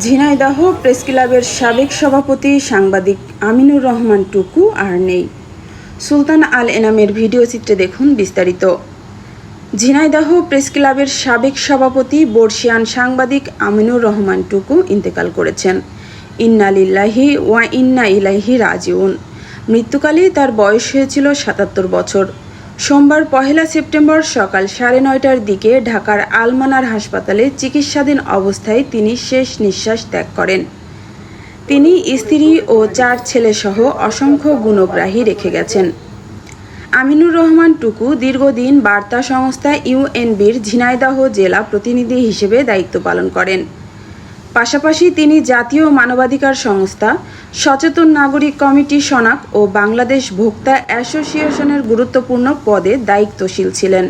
Jhenaidah press ক্লাবের সাবেক সভাপতি সাংবাদিক আমিনুর রহমান টুকু আর নেই। সুলতান আল এনামের ভিডিও চিত্রে দেখুন বিস্তারিত। ঝিনাইদহ প্রেস ক্লাবের সাবেক সভাপতি, বর্ষিয়ান সাংবাদিক আমিনুর রহমান টুকু ইন্তেকাল করেছেন। ইন্না লিল্লাহি ওয়া ইন্না ইলাইহি রাজিউন। মৃত্যুকালে তার বয়স হয়েছিল সাতাত্তর বছর। সোমবার পহেলা সেপ্টেম্বর সকাল সাড়ে নয়টার দিকে ঢাকার আলমানার হাসপাতালে চিকিৎসাধীন অবস্থায় তিনি শেষ নিঃশ্বাস ত্যাগ করেন। তিনি স্ত্রী ও চার ছেলেসহ অসংখ্য গুণগ্রাহী রেখে গেছেন। আমিনুর রহমান টুকু দীর্ঘদিন বার্তা সংস্থা ইউএনবির ঝিনাইদহ জেলা প্রতিনিধি হিসেবে দায়িত্ব পালন করেন। পাশাপাশি তিনি জাতীয় মানবাধিকার সংস্থা, সচেতন নাগরিক কমিটি সনাক ও বাংলাদেশ ভোক্তা অ্যাসোসিয়েশনের গুরুত্বপূর্ণ পদে দায়িত্বশীল ছিলেন।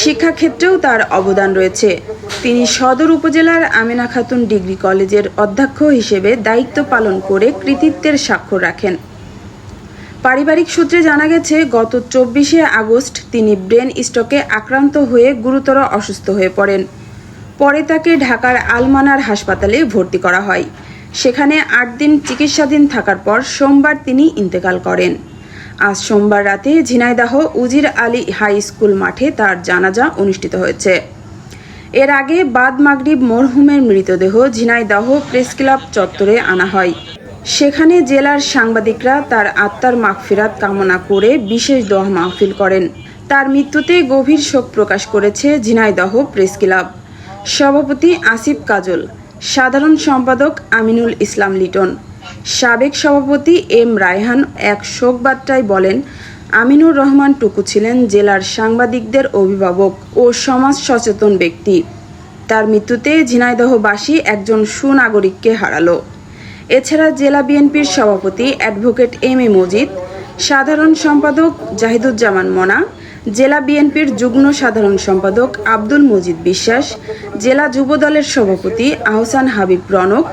শিক্ষাক্ষেত্রেও তার অবদান রয়েছে। তিনি সদর উপজেলার আমিনা খাতুন ডিগ্রি কলেজের অধ্যক্ষ হিসেবে দায়িত্ব পালন করে কৃতিত্বের স্বাক্ষর রাখেন। পারিবারিক সূত্রে জানা গেছে, গত চব্বিশে আগস্ট তিনি ব্রেন স্ট্রোকে আক্রান্ত হয়ে গুরুতর অসুস্থ হয়ে পড়েন। পরে তাকে ঢাকার আলমানার হাসপাতালে ভর্তি করা হয়। সেখানে আট দিন চিকিৎসাধীন থাকার পর সোমবার তিনি ইন্তেকাল করেন। আজ সোমবার রাতে ঝিনাইদহ উজির আলী হাই স্কুল মাঠে তার জানাজা অনুষ্ঠিত হয়েছে। এর আগে বাদ মাগরিব মরহুমের মৃতদেহ ঝিনাইদহ প্রেস ক্লাব চত্বরে আনা হয়। সেখানে জেলার সাংবাদিকরা তার আত্মার মাগফিরাত কামনা করে বিশেষ দোয়া মাহফিল করেন। তার মৃত্যুতে গভীর শোক প্রকাশ করেছে ঝিনাইদহ প্রেস ক্লাব। সভাপতি আসিফ কাজল, সাধারণ সম্পাদক আমিনুল ইসলাম লিটন, সাবেক সভাপতি এম রায়হান এক শোক বার্তায় বলেন, আমিনুর রহমান টুকু ছিলেন জেলার সাংবাদিকদের অভিভাবক ও সমাজ সচেতন ব্যক্তি। তার মৃত্যুতে ঝিনাইদহবাসী একজন সুনাগরিককে হারালো। এছাড়া জেলা বিএনপির সভাপতি অ্যাডভোকেট এম এ মজিদ, সাধারণ সম্পাদক জাহিদুজ্জামান মনা জেলা বিএনপির যুগ্ম সাধারণ সম্পাদক আব্দুল মজিদ বিশ্বাস, জেলা যুবদলের সভাপতি আহসান হাবিব রনক,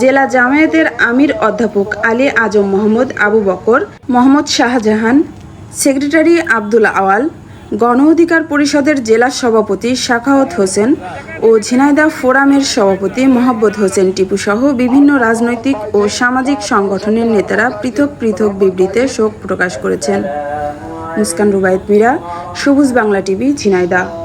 জেলা জামায়াতের আমির অধ্যাপক আলী আজম মোহাম্মদ আবু বকর, মোহাম্মদ শাহজাহান, সেক্রেটারি আব্দুল আওয়াল, গণ অধিকার পরিষদের জেলা সভাপতি শাখাওয়াত হোসেন ও ঝিনাইদা ফোরামের সভাপতি মোহাম্মদ হোসেন টিপু সহ বিভিন্ন রাজনৈতিক ও সামাজিক সংগঠনের নেতারা পৃথক পৃথক বিবৃতিতে শোক প্রকাশ করেছেন। মুস্কান রুবায়ত মীরা সবুজ বাংলা টিভি ঝিনাইদহ।